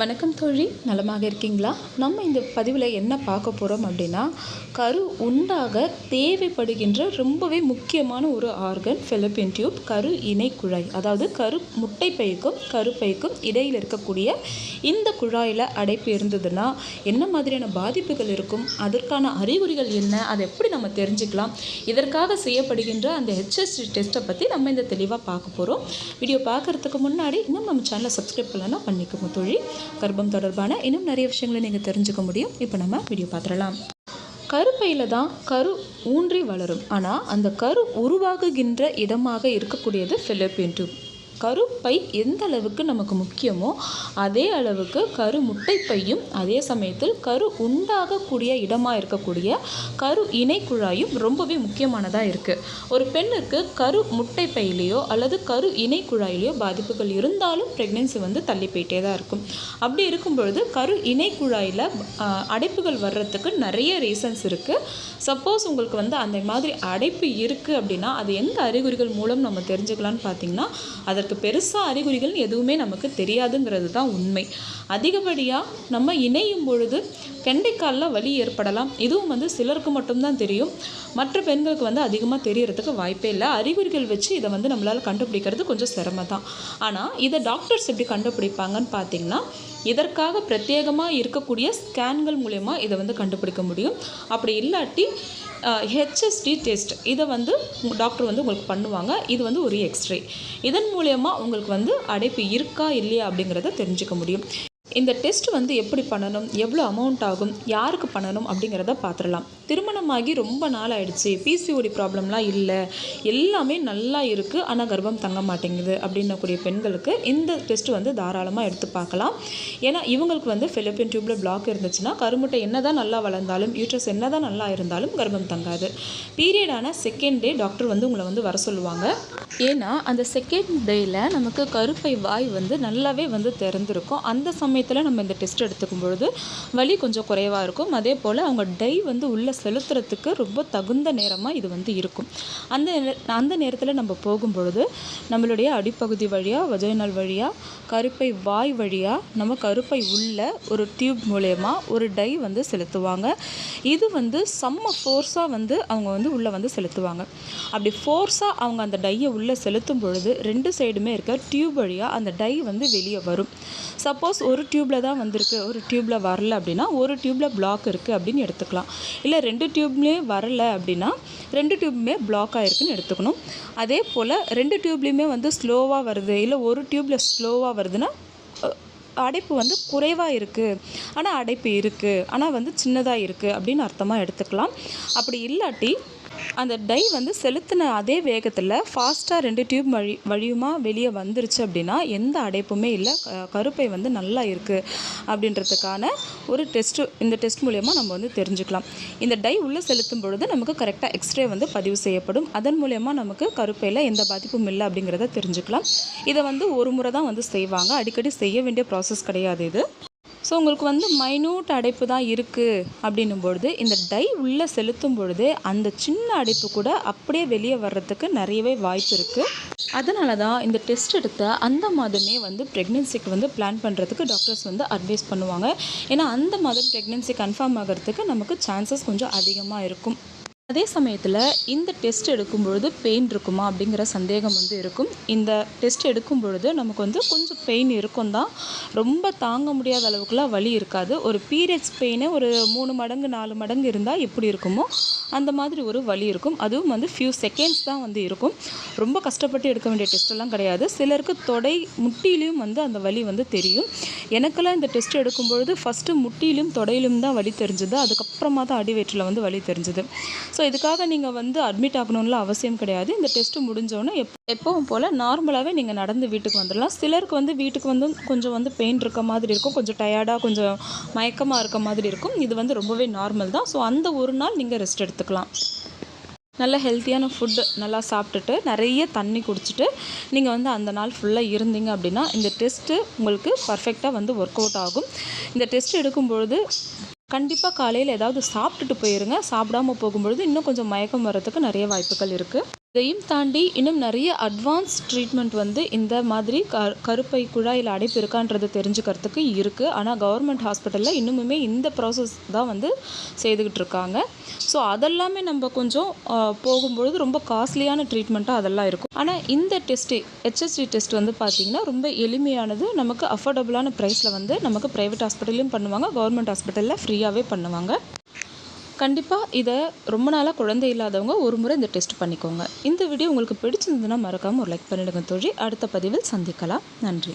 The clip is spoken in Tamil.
வணக்கம் தோழி நலமாக இருக்கீங்களா? நம்ம இந்த பதிவில் என்ன பார்க்க போகிறோம் அப்படின்னா கரு உண்டாக தேவைப்படுகின்ற ரொம்பவே முக்கியமான ஒரு ஆர்கன் ஃபெலப்பின் டியூப் கரு இணை குழாய். அதாவது கரு முட்டை பைக்கும் கருப்பைக்கும் இடையில் இருக்கக்கூடிய இந்த குழாயில் அடைப்பு இருந்ததுன்னா என்ன மாதிரியான பாதிப்புகள் இருக்கும்? அதற்கான அறிகுறிகள் என்ன? அதை எப்படி நம்ம தெரிஞ்சுக்கலாம்? இதற்காக செய்யப்படுகின்ற அந்த ஹெச்எஸ்டி டெஸ்ட்டை பற்றி நம்ம இந்த தெளிவாக பார்க்க போகிறோம் வீடியோ பார்க்குறதுக்கு முன்னாடி இன்னும் நம்ம சேனலை சப்ஸ்கிரைப் பண்ணலாம் பண்ணிக்கோங்க தோழி. கர்ப்பம் தொடர்பான இன்னும் நிறைய விஷயங்களை நீங்கள் தெரிஞ்சுக்க முடியும். இப்போ நம்ம வீடியோ பார்த்துடலாம். கருப்பையில் தான் கரு ஊன்றி வளரும். ஆனால் அந்த கரு உருவாகுகின்ற இடமாக இருக்கக்கூடியது ஃபிலிப்பின் டியூப் கருப்பை எந்த அளவுக்கு நமக்கு முக்கியமோ அதே அளவுக்கு கரு முட்டைப்பையும் அதே சமயத்தில் கரு உண்டாகக்கூடிய இடமாக இருக்கக்கூடிய கரு இணைக்குழாயும் ரொம்பவே முக்கியமானதாக இருக்குது ஒரு பெண்ணுக்கு கரு முட்டைப்பையிலேயோ அல்லது கரு இணைக்குழாயிலேயோ பாதிப்புகள் இருந்தாலும் ப்ரெக்னென்சி வந்து தள்ளி போயிட்டே தான் இருக்கும். அப்படி இருக்கும் பொழுது கரு இணைக்குழாயில் அடைப்புகள் வர்றதுக்கு நிறைய ரீசன்ஸ் இருக்குது சப்போஸ் உங்களுக்கு வந்து அந்த மாதிரி அடைப்பு இருக்குது அப்படின்னா அது எந்த அறிகுறிகள் மூலம் நம்ம தெரிஞ்சுக்கலான்னு பார்த்தீங்கன்னா அதற்கு அதுக்கு பெருசாக அறிகுறிகள் எதுவுமே நமக்கு தெரியாதுங்கிறது தான் உண்மை. அதிகப்படியாக நம்ம இணையும் பொழுது கெண்டைக்காலில் வலி ஏற்படலாம். இதுவும் வந்து சிலருக்கு மட்டும்தான் தெரியும். மற்ற பெண்களுக்கு வந்து அதிகமாக தெரியறதுக்கு வாய்ப்பே இல்லை. அறிகுறிகள் வச்சு இதை வந்து நம்மளால் கண்டுபிடிக்கிறது கொஞ்சம் சிரமம் தான். ஆனால் இதை டாக்டர்ஸ் எப்படி கண்டுபிடிப்பாங்கன்னு பார்த்தீங்கன்னா இதற்காக பிரத்யேகமாக இருக்கக்கூடிய ஸ்கேன்கள் மூலயமா இதை வந்து கண்டுபிடிக்க முடியும். அப்படி இல்லாட்டி ஹெச்எஸ்டி டெஸ்ட் இதை வந்து டாக்டர் வந்து உங்களுக்கு பண்ணுவாங்க. இது வந்து ஒரு எக்ஸ்ரே இதன் மூலயமா உங்களுக்கு வந்து அடைப்பு இருக்கா இல்லையா அப்படிங்கிறத தெரிஞ்சுக்க முடியும். இந்த டெஸ்ட் வந்து எப்படி பண்ணணும் எவ்வளோ அமௌண்ட் ஆகும் யாருக்கு பண்ணணும் அப்படிங்கிறத பார்த்துடலாம். திருமணமாகி ரொம்ப நாள் ஆயிடுச்சு. பிசிஓடி ப்ராப்ளம்லாம் இல்லை. எல்லாமே நல்லா இருக்குது ஆனால் கர்ப்பம் தங்க மாட்டேங்குது அப்படின்னக்கூடிய பெண்களுக்கு இந்த டெஸ்ட் வந்து தாராளமாக எடுத்து பார்க்கலாம். ஏன்னா இவங்களுக்கு வந்து ஃபிலிப்பின் டியூப்பில் பிளாக் இருந்துச்சுன்னா கருமுட்டை என்ன தான் நல்லா வளர்ந்தாலும் யூட்ரஸ் என்ன தான் நல்லா இருந்தாலும் கர்ப்பம் தங்காது. பீரியடான செகண்ட் டே டாக்டர் வந்து உங்களை வந்து வர சொல்லுவாங்க. ஏன்னா அந்த செகண்ட் டேயில் நமக்கு கருப்பை வாய் வந்து நல்லாவே வந்து திறந்துருக்கும். அந்த சமயம் சமயத்தில் நம்ம இந்த டெஸ்ட் எடுத்துக்கும் பொழுது வலி கொஞ்சம் குறைவாக இருக்கும். அதே போல் அவங்க டை வந்து உள்ளே செலுத்துறதுக்கு ரொம்ப தகுந்த நேரமாக இது வந்து இருக்கும். அந்த அந்த நேரத்தில் நம்ம போகும் பொழுது நம்மளுடைய அடிப்பகுதி வழியாக வஜைனல் வழியாக கருப்பை வாய் வழியாக நம்ம கருப்பை உள்ள ஒரு டியூப் மூலயமா ஒரு டை வந்து செலுத்துவாங்க. இது வந்து செம்ம ஃபோர்ஸாக வந்து அவங்க வந்து உள்ளே வந்து செலுத்துவாங்க. அப்படி ஃபோர்ஸாக அவங்க அந்த டையை உள்ளே செலுத்தும் பொழுது ரெண்டு சைடுமே இருக்க டியூப் வழியாக அந்த டை வந்து வெளியே வரும். சப்போஸ் ஒரு டியூப்பில் தான் வந்திருக்கு. ஒரு டியூப்பில் வரல அப்படின்னா ஒரு டியூப்பில் பிளாக் இருக்குது அப்படின்னு எடுத்துக்கலாம். இல்லை ரெண்டு டியூப்லேயும் வரல அப்படின்னா ரெண்டு டியூப்புமே பிளாக் ஆகிருக்குன்னு எடுத்துக்கணும். அதே போல் ரெண்டு டியூப்லேயுமே வந்து ஸ்லோவாக வருது. இல்லை ஒரு டியூப்பில் ஸ்லோவாக வருதுன்னா அடைப்பு வந்து குறைவாக இருக்குது ஆனால் அடைப்பு இருக்குது ஆனால் வந்து சின்னதாக இருக்குது அப்படின்னு அர்த்தமாக எடுத்துக்கலாம். அப்படி இல்லாட்டி அந்த டை வந்து செலுத்தின அதே வேகத்தில் ஃபாஸ்ட்டாக ரெண்டு டியூப் வழி வழியுமாக வெளியே வந்துருச்சு அப்படின்னா எந்த அடைப்புமே இல்லை. கருப்பை வந்து நல்லா இருக்குது அப்படின்றதுக்கான ஒரு டெஸ்ட்டு இந்த டெஸ்ட் மூலயமா நம்ம வந்து தெரிஞ்சுக்கலாம். இந்த டை உள்ளே செலுத்தும் பொழுது நமக்கு கரெக்டாக எக்ஸ்ரே வந்து பதிவு செய்யப்படும். அதன் மூலயமா நமக்கு கருப்பையில் எந்த பாதிப்பும் இல்லை அப்படிங்கிறத தெரிஞ்சுக்கலாம். இதை வந்து ஒரு முறை தான் வந்து செய்வாங்க. அடிக்கடி செய்ய வேண்டிய ப்ராசஸ் கிடையாது இது. ஸோ உங்களுக்கு வந்து மைனூட் அடைப்பு தான் இருக்குது அப்படின்னும் பொழுது இந்த டை உள்ளே செலுத்தும் பொழுது அந்த சின்ன அடைப்பு கூட அப்படியே வெளியே வர்றதுக்கு நிறையவே வாய்ப்பு இருக்குது அதனால தான் இந்த டெஸ்ட் எடுத்த அந்த மாதமே வந்து ப்ரெக்னென்சிக்கு வந்து பிளான் பண்ணுறதுக்கு டாக்டர்ஸ் வந்து அட்வைஸ் பண்ணுவாங்க. ஏன்னா அந்த மாதம் ப்ரெக்னென்சி கன்ஃபார்ம் ஆகிறதுக்கு நமக்கு சான்சஸ் கொஞ்சம் அதிகமாக இருக்கும். அதே சமயத்தில் இந்த டெஸ்ட் எடுக்கும் பொழுது பெயின் இருக்குமா அப்படிங்கிற சந்தேகம் வந்து இருக்கும். இந்த டெஸ்ட் எடுக்கும் பொழுது நமக்கு வந்து கொஞ்சம் பெயின் இருக்கும் தான். ரொம்ப தாங்க முடியாத அளவுக்குலாம் வலி இருக்காது. ஒரு பீரியட்ஸ் பெயினே ஒரு மூணு மடங்கு நாலு மடங்கு இருந்தால் எப்படி இருக்குமோ அந்த மாதிரி ஒரு வலி இருக்கும். அதுவும் வந்து ஃபியூ செகண்ட்ஸ் தான் வந்து இருக்கும். ரொம்ப கஷ்டப்பட்டு எடுக்க வேண்டிய டெஸ்ட்டெல்லாம் கிடையாது. சிலருக்கு தொடை முட்டிலையும் வந்து அந்த வலி வந்து தெரியும். எனக்கெல்லாம் இந்த டெஸ்ட் எடுக்கும்பொழுது ஃபஸ்ட்டு முட்டியிலும் தொடையிலும் தான் வலி தெரிஞ்சுது. அதுக்கப்புறமா தான் அடிவயிற்றில் வந்து வலி தெரிஞ்சுது. ஸோ இதுக்காக நீங்கள் வந்து அட்மிட் ஆகணும்லாம் அவசியம் கிடையாது. இந்த டெஸ்ட்டு முடிஞ்சோன்னே எப் எப்பவும் போல் நார்மலாகவே நீங்கள் நடந்து வீட்டுக்கு வந்துடலாம். சிலருக்கு வந்து வீட்டுக்கு வந்து கொஞ்சம் வந்து பெயின் இருக்க மாதிரி இருக்கும். கொஞ்சம் டயர்டாக கொஞ்சம் மயக்கமாக இருக்க மாதிரி இருக்கும். இது வந்து ரொம்பவே நார்மல் தான். ஸோ அந்த ஒரு நாள் நீங்கள் ரெஸ்ட் எடுத்துக்கலாம். நல்ல ஹெல்த்தியான ஃபுட்டு நல்லா சாப்பிட்டுட்டு நிறைய தண்ணி குடிச்சிட்டு நீங்கள் வந்து அந்த நாள் ஃபுல்லாக இருந்தீங்க அப்படின்னா இந்த டெஸ்ட்டு உங்களுக்கு பர்ஃபெக்டாக வந்து ஒர்க் அவுட் ஆகும். இந்த டெஸ்ட் எடுக்கும்பொழுது கண்டிப்பாக காலையில் ஏதாவது சாப்பிட்டுட்டு போயிருங்க. சாப்பிடாம போகும்பொழுது இன்னும் கொஞ்சம் மயக்கம் வர்றதுக்கு நிறைய வாய்ப்புகள் இருக்குது இதையும் தாண்டி இன்னும் நிறைய அட்வான்ஸ் ட்ரீட்மெண்ட் வந்து இந்த மாதிரி க கருப்பை குழாயில் அடைப்பு இருக்கான்றது தெரிஞ்சுக்கிறதுக்கு இருக்குது ஆனால் கவர்மெண்ட் ஹாஸ்பிட்டலில் இன்னுமுமே இந்த ப்ராசஸ் தான் வந்து செய்துக்கிட்டு இருக்காங்க. ஸோ அதெல்லாமே நம்ம கொஞ்சம் போகும்பொழுது ரொம்ப காஸ்ட்லியான ட்ரீட்மெண்ட்டாக அதெல்லாம் இருக்கும். ஆனால் இந்த டெஸ்ட்டு ஹெச்எஸ்டி டெஸ்ட் வந்து பார்த்திங்கன்னா ரொம்ப எளிமையானது. நமக்கு அஃபோர்டபுளான ப்ரைஸில் வந்து நமக்கு ப்ரைவேட் ஹாஸ்பிட்டல்லையும் பண்ணுவாங்க. கவர்மெண்ட் ஹாஸ்பிட்டலில் ஃப்ரீயாகவே பண்ணுவாங்க. கண்டிப்பாக இதை ரொம்ப நாளாக குழந்தை இல்லாதவங்க ஒரு முறை இந்த டெஸ்ட் பண்ணிக்கோங்க. இந்த வீடியோ உங்களுக்கு பிடிச்சிருந்ததுன்னா மறக்காமல் ஒரு லைக் பண்ணிடுங்க தோழி. அடுத்த பதிவில் சந்திக்கலாம். நன்றி.